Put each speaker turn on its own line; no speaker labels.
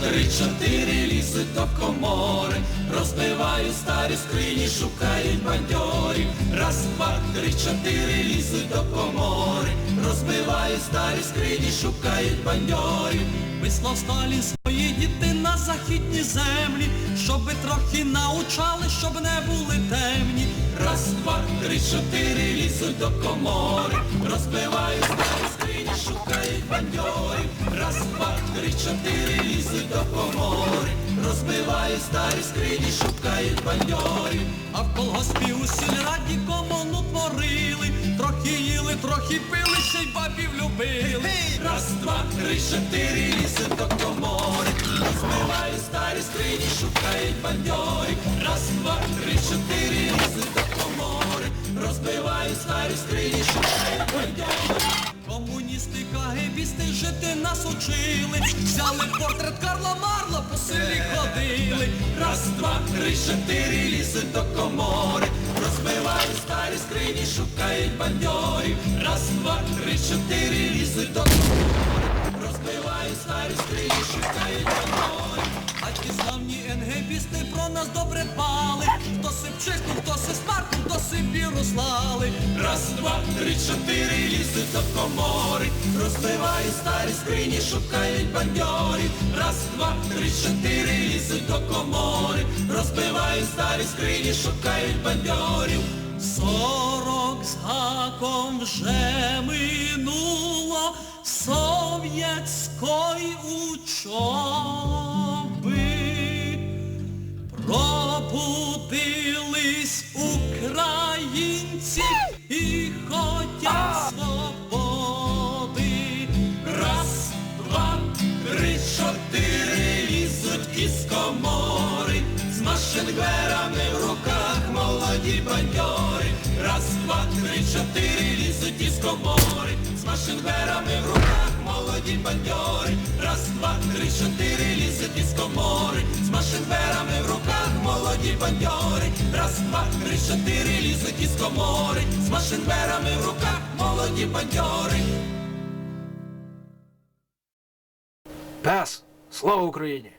три, чотири лізуть до комори, розбивають старі скрині, шукають бандьорів. Раз, два, три, чотири лізуть до комори, розбивають старі скрині, шукають бандьорів.
Вислав Сталін свої діти на західні землі, щоби трохи научали, щоб не були темні.
Раз, два, три, чотири лізуть до комори, розбивають старі скрині, шукають бандьорів. Раз, два, три, чотири лізуть до розбивають старі скрині, шукають бандьорів.
А в колгоспі у сільраді комону творили, трохи їли, трохи пили, ще й бабів любили.
Раз, два, три, чотири лізуть до комори, розбивають старі скрині, шукають бандьорів. Раз, два, три, чотири лізуть до комори, розбивають старі скрині,
кагебісти жити нас учили, взяли портрет Карла Марла, по селі ходили.
Раз, два, три, чотири лізуть до комори, розбивають старі скрині, шукають бандьорів. Раз, два, три, чотири лізуть до комори, розбивають старі скрині, шукають.
А ті славні про нас добре дбали, хто сипчику, хто се смарку, хто Сибіру слали.
Раз, два, три, чотири лізуть до комори, розбивають старі скрині, шукають бандьорів. Раз, два, три, чотири лізуть до комори, розбивають старі скрині, шукають бандьорів.
Сорок з гаком вже минуло совєтської учоби. Пробудились українці і хотять свободи.
Раз, два, три, чотири лізуть із комори, з машингверами в руках молоді бандьори. Раз, два, три, чотири лізуть із комори, з машингверами в руках молоді бандьори. Раз, два, три, чотири лізуть із комори, з машингверами в руках молоді бандьори. Раз, два, три, чотири лізуть із комори, з машинберами в руках молоді бандьори.
Пес! Слава Україні!